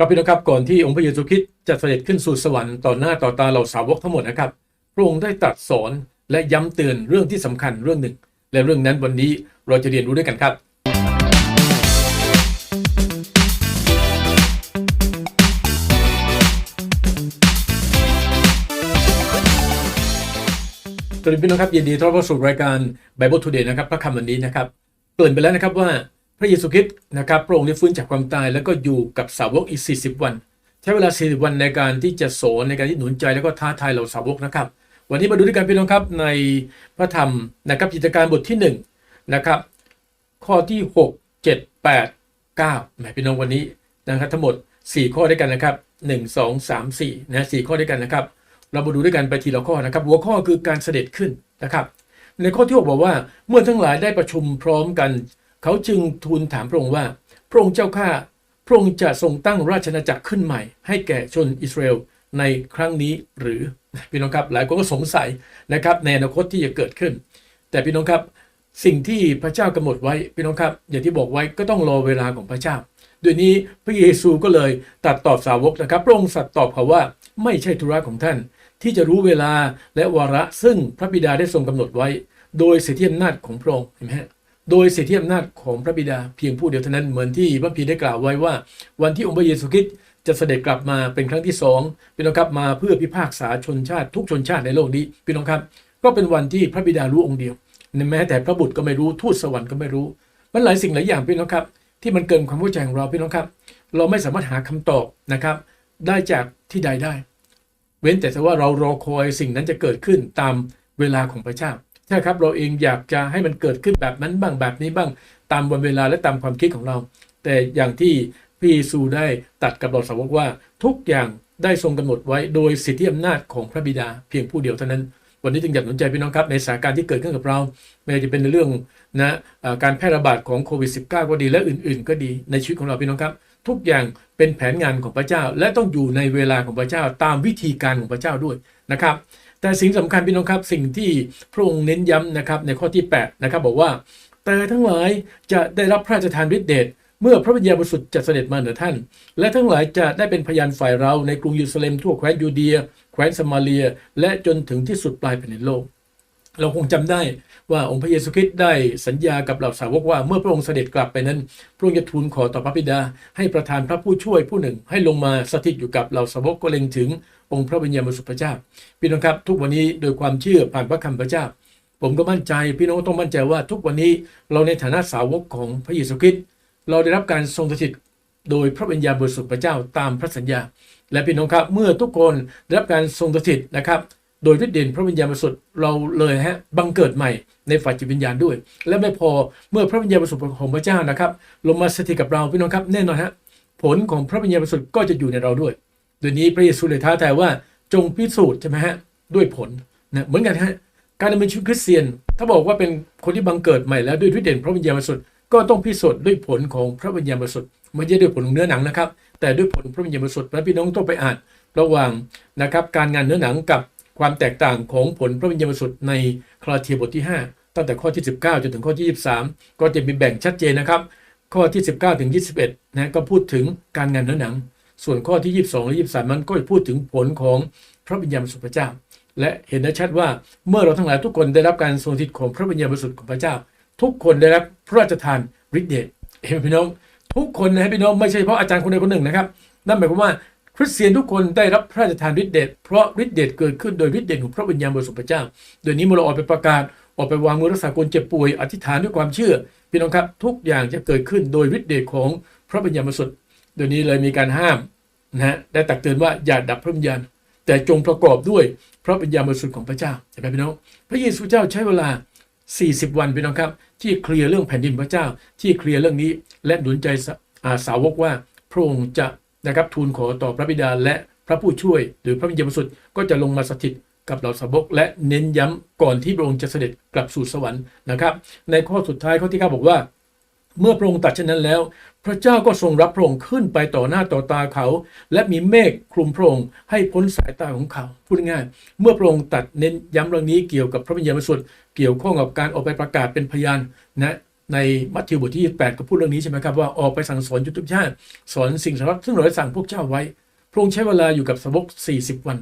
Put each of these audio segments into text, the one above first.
ครับพี่น้องครับก่อนที่องค์พระเยซูคริสต์จะเสด็จขึ้นสู่สวรรค์ต่อหน้าต่อตาเหล่าสาวกทั้งหมดนะครับพระองค์ได้ตรัสสอนและย้ำเตือนเรื่องที่สำคัญเรื่องหนึ่ง และเรื่องนั้นวันนี้เราจะเรียนรู้ด้วยกันครับ สวัสดีพี่น้องครับยินดีต้อนรับสู่รายการ Bible Today นะครับพระคำวันนี้นะครับเกริ่นไปแล้วนะครับว่า พระเยซูคริสต์นะครับพระองค์ได้ฟื้นจากความตายแล้วก็อยู่กับสาวกอีก 40 วัน ใช้เวลา 40 วันในการที่จะสอนในการที่หนุนใจแล้วก็ท้าทายเหล่าสาวกนะครับ วันนี้มาดูด้วยกันพี่น้องครับในพระธรรมนะครับกิจการบทที่1นะครับข้อที่ 6 7 8 9แหมายพี่น้องวันนี้นะครับทั้งหมด 4 ข้อด้วยกันนะครับ 1 2 3 4นะ4ข้อด้วยกันนะครับ เรามาดูด้วยกันไปทีละข้อนะครับ หัวข้อคือการเสด็จขึ้นนะครับในข้อที่6บอกว่าเมื่อทั้งหลายได้ประชุมพร้อมกัน เขาจึงทูลถามพระองค์ว่า พระองค์เจ้าข้าพระองค์จะทรงตั้งราชอาจักรขึ้นใหม่ ให้แก่ชนอิสราเอลในครั้งนี้หรือพี่น้องครับหลายคนก็สงสัยนะครับในอนาคตที่จะเกิดขึ้น แต่พี่น้องครับสิ่งที่พระเจ้ากำหนดไว้พี่น้องครับ อย่างที่บอกไว้ก็ต้องรอเวลาของพระเจ้าด้วยนี้พระเยซูก็เลยตัดตอบสาวกนะครับพระองค์สัตย์ตอบเขาว่าไม่ใช่ธุระของท่าน ที่จะรู้เวลาและวาระซึ่งพระบิดาได้ทรงกำหนดไว้ โดยสิทธิอำนาจของพระองค์เห็นไหมฮะ โดยสิทธิอำนาจของพระบิดาเพียงผู้เดียวเท่านั้นเหมือนที่พระพีได้กล่าวไว้ว่า วันที่องค์พระเยซูคริสต์จะเสด็จกลับมาเป็นครั้งที่สองพี่น้องครับมาเพื่อพิพากษาชนชาติทุกชนชาติในโลกนี้พี่น้องครับ ก็เป็นวันที่พระบิดารู้องค์เดียวแม้แต่พระบุตรก็ไม่รู้ทูตสวรรค์ก็ไม่รู้ มันหลายสิ่งหลายอย่างพี่น้องครับ ที่มันเกินความเข้าใจของเราพี่น้องครับ เราไม่สามารถหาคำตอบนะครับ ได้จากที่ใดได้ เว้นแต่ว่าเรารอคอยสิ่งนั้นจะเกิดขึ้นตามเวลาของพระเจ้า ใช่ครับเราเองอยากจะให้มันเกิดขึ้นแบบนั้นบ้างแบบนี้บ้างตามวันเวลาและตามความคิดของเรา แต่อย่างที่พระเยซูได้ตัดกับเราสาวกว่า ทุกอย่างได้ทรงกำหนดไว้โดยสิทธิอำนาจของพระบิดาเพียงผู้เดียวเท่านั้น วันนี้จึงอยากสนใจพี่น้องครับในสถานการณ์ที่เกิดขึ้นกับเราไม่ว่าจะเป็นในเรื่องนะการแพร่ระบาดของโควิด -19 ก็ดีและอื่น ๆ ก็ดีในชีวิตของเราพี่น้องครับ ทุกอย่างเป็นแผนงานของพระเจ้า และต้องอยู่ในเวลาของพระเจ้าตามวิธีการของพระเจ้าด้วยนะครับ แต่สิ่งสำคัญพี่น้องครับ สิ่งที่พระองค์เน้นย้ำนะครับในข้อที่8นะครับบอกว่า แต่ทั้งหลายจะได้รับพระราชทานฤทธิเดชเมื่อพระวิญญาณบริสุทธิ์จะเสด็จมาเหนือท่าน และทั้งหลายจะได้เป็นพยานฝ่ายเราในกรุงเยรูซาเล็มทั่วแคว้นยูเดีย แคว้นสมาเลีย และจนถึงที่สุดปลายแผ่นดินโลก เราคงจำได้ว่าองค์พระเยซูคริสต์ได้สัญญากับเหล่าสาวกว่าเมื่อพระองค์เสด็จกลับไปนั้น พระองค์จะทูลขอต่อพระบิดา ให้ประทานพระผู้ช่วยผู้หนึ่งให้ลงมาสถิตอยู่กับเหล่าสาวกก็เล็งถึง องค์พระวิญญาณบริสุทธิ์พระเจ้า พี่น้องครับ ทุกวันนี้โดยความเชื่อผ่านพระคำพระเจ้า ผมก็มั่นใจ พี่น้องต้องมั่นใจว่าทุกวันนี้เราในฐานะสาวกของพระเยซูคริสต์เราได้รับการทรงสถิตโดยพระวิญญาณบริสุทธิ์พระเจ้าตามพระสัญญา และพี่น้องครับเมื่อทุกคนได้รับการทรงสถิตนะครับโดยฤทธิ์เดชพระวิญญาณบริสุทธิ์เราเลยฮะบังเกิดใหม่ในฝ่ายจิตวิญญาณด้วย และไม่พอเมื่อพระวิญญาณบริสุทธิ์ของพระเจ้านะครับลงมาสถิตกับเราพี่น้องครับแน่นอนฮะผลของพระวิญญาณบริสุทธิ์ก็จะอยู่ในเราด้วย โดยนี้พระเยซูเลยท้าทายว่าจงพิสูจน์ใช่ไหมฮะด้วยผลนะเหมือนกันฮะการดำเนินชีวิตคริสเตียน ถ้าบอกว่าเป็นคนที่บังเกิดใหม่แล้วด้วยฤทธิ์เดชพระวิญญาณบริสุทธิ์ก็ต้องพิสูจน์ด้วยผลของพระวิญญาณบริสุทธิ์ไม่ใช่ด้วยผลของเนื้อหนังนะครับ แต่ด้วยผลพระวิญญาณบริสุทธิ์และพี่น้องต้องไปอ่านระหว่างนะครับการงานเนื้อหนังกับความแตกต่างของผลพระวิญญาณบริสุทธิ์ในคลาเทียบทที่ 5 ตั้งแต่ข้อที่ 19จนถึงข้อที่ 23 ก็จะมีแบ่งชัดเจนนะครับ ข้อที่ 19 ถึง 21นะก็พูดถึงการงานเนื้อหนัง ส่วนข้อที่ 22 และ 23มันก็พูดถึงผลของพระวิญญาณบริสุทธิ์พระเจ้า และเห็นได้ชัดว่าเมื่อเราทั้งหลายทุกคนได้รับการทรงสถิตของพระวิญญาณบริสุทธิ์ของพระเจ้า ทุกคนได้รับพระราชทานฤทธิ์เดชเห็นพี่น้องทุกคนนะพี่น้องไม่ใช่เฉพาะอาจารย์คนใดคนหนึ่งนะครับนั่นหมายความว่าคริสเตียนทุกคนได้รับพระราชทานฤทธิ์เดชเพราะฤทธิ์เดชเกิดขึ้นโดยฤทธิ์เดชของพระวิญญาณบริสุทธิ์พระเจ้าโดยนี้เมื่อเราออกไปประกาศออกไปวางมือรักษาคนเจ็บป่วยอธิษฐานด้วยความเชื่อ พี่น้องครับทุกอย่างจะเกิดขึ้นโดยฤทธิ์เดชของพระวิญญาณบริสุทธิ์ โดยนี้เลยมีการห้ามนะฮะได้ตักเตือนว่าอย่าดับพระวิญญาณ แต่จงประกอบด้วยพระวิญญาณบริสุทธิ์ของพระเจ้าเห็นไหมพี่น้อง พระเยซูเจ้าใช้เวลา 40 วันพี่น้องครับ ที่เคลียร์เรื่องแผ่นดินพระเจ้า ที่เคลียร์เรื่องนี้และหนุนใจสาสาวกว่าพระองค์จะนะครับทูลขอต่อพระบิดาและพระผู้ช่วย หรือพระวิญญาณบริสุทธิ์ก็จะลงมาสถิตกับเหล่าสาวกและเน้นย้ำก่อนที่พระองค์จะเสด็จกลับสู่สวรรค์นะครับ ในข้อสุดท้ายข้อที่เก้าบอกว่า เมื่อพระองค์ตัดเช่นนั้นแล้ว พระเจ้าก็ทรงรับพระองค์ขึ้นไปต่อหน้าต่อตาเขา และมีเมฆคลุมพระองค์ให้พ้นสายตาของเขา พูดง่าย เมื่อพระองค์ตัดเน้นย้ำเรื่องนี้เกี่ยวกับพระวิญญาณบริสุทธิ์เกี่ยวข้องกับการออกไปประกาศเป็นพยานนะในมัทธิวบทที่ 28 ก็พูดเรื่องนี้ใช่ไหมครับว่าออกไปสั่งสอนยุทธชาติสอนสิ่งสารพัดซึ่งเราได้สั่งพวกเจ้าไว้ พระองค์ใช้เวลาอยู่กับสาวก 40 วัน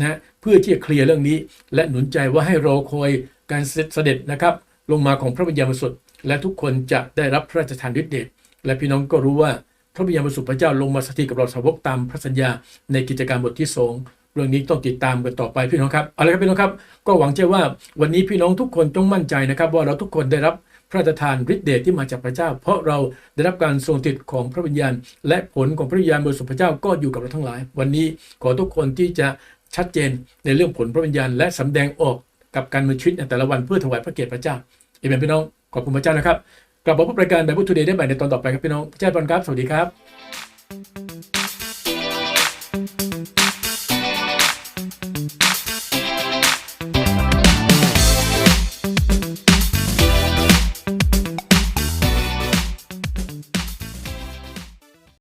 นะเพื่อที่จะเคลียร์เรื่องนี้ และหนุนใจว่าให้รอคอยการเสด็จนะครับลงมาของพระวิญญาณบริสุทธิ์ และทุกคนจะได้รับพระราชทานฤทธิ์เดชและพี่น้องก็รู้ว่าพระวิญญาณบริสุพระเจ้าลงมาสถิตกับเราสาวกตามพระสัญญาในกิจการบทที่สองเรื่องนี้ต้องติดตามกันต่อไปพี่น้องครับเอาละครับพี่น้องครับ ก็หวังใจว่าวันนี้พี่น้องทุกคนต้องมั่นใจนะครับว่าเราทุกคนได้รับพระราชทานฤทธิ์เดชที่มาจากพระเจ้า เพราะเราได้รับการทรงติดของพระวิญญาณ และผลของพระวิญญาณบริสุทธิ์พระเจ้าก็อยู่กับเราทั้งหลาย วันนี้ขอทุกคนที่จะชัดเจนในเรื่องผลพระวิญญาณ และสำแดงออกกับการมีชีวิตในแต่ละวันเพื่อถวายพระเกียรติพระเจ้าเอเมนพี่น้อง ขอบคุณพระเจ้านะครับ กลับมาพบรายการ Bible Today ได้ใหม่ในตอนต่อไปครับพี่น้องเจ้าบอลครับ สวัสดีครับ